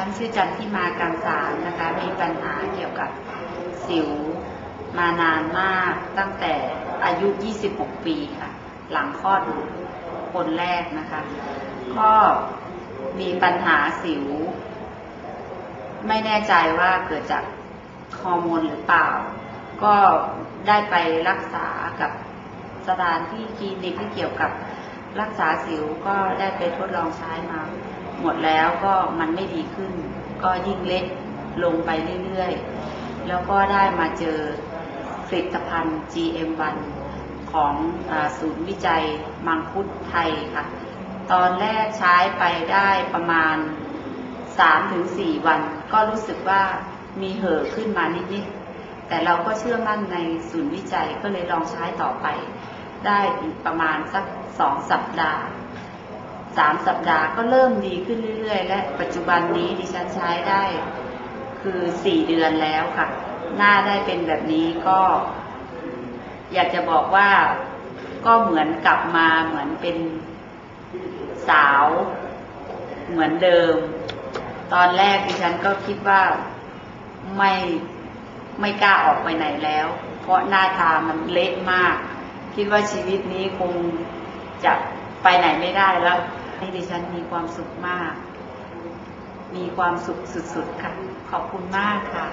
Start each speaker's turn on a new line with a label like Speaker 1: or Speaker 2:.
Speaker 1: ฉันชื่อจันทิมาการสารนะคะ มีปัญหาเกี่ยวกับสิวมานานมากตั้งแต่อายุ 26 ปีค่ะ หลังคลอดคนแรกนะคะ ก็มีปัญหาสิว ไม่แน่ใจว่าเกิดจากฮอร์โมนหรือเปล่า ก็ได้ไปรักษากับสถานที่คลินิกที่เกี่ยวกับรักษาสิวก็ได้ไปทดลองใช้มา หมดแล้วก็มันไม่ดีขึ้น ก็ยิ่งเล็กลงไปเรื่อยๆ แล้วก็ได้มาเจอผลิตภัณฑ์ GM1 ของอศูนย์วิจัยมังคุดไทยค่ะ ตอนแรกใช้ไปได้ประมาณ 3-4 วัน ก็รู้สึกว่ามีเห่อะขึ้นมานิดๆ แต่เราก็เชื่อมั่นในศูนย์วิจัยก็เลยลองใช้ต่อไป ได้อีกประมาณสักสองสัปดาห์ สามสัปดาห์ก็เริ่มดีขึ้นเรื่อย ๆ และปัจจุบันนี้ดิฉันใช้ได้คือสี่เดือนแล้วค่ะ หน้าได้เป็นแบบนี้ก็ อยากจะบอกว่าก็เหมือนกลับมาเหมือนเป็นสาว เหมือนเดิม ตอนแรกดิฉันก็คิดว่าไม่ไม่กล้าออกไปไหนแล้ว เพราะหน้าตามันเละมาก คิดว่าชีวิตนี้คงจะไปไหนไม่ได้แล้ว นี่ดิฉันมีความสุขมาก มีความสุขสุดๆค่ะ ขอบคุณมากค่ะ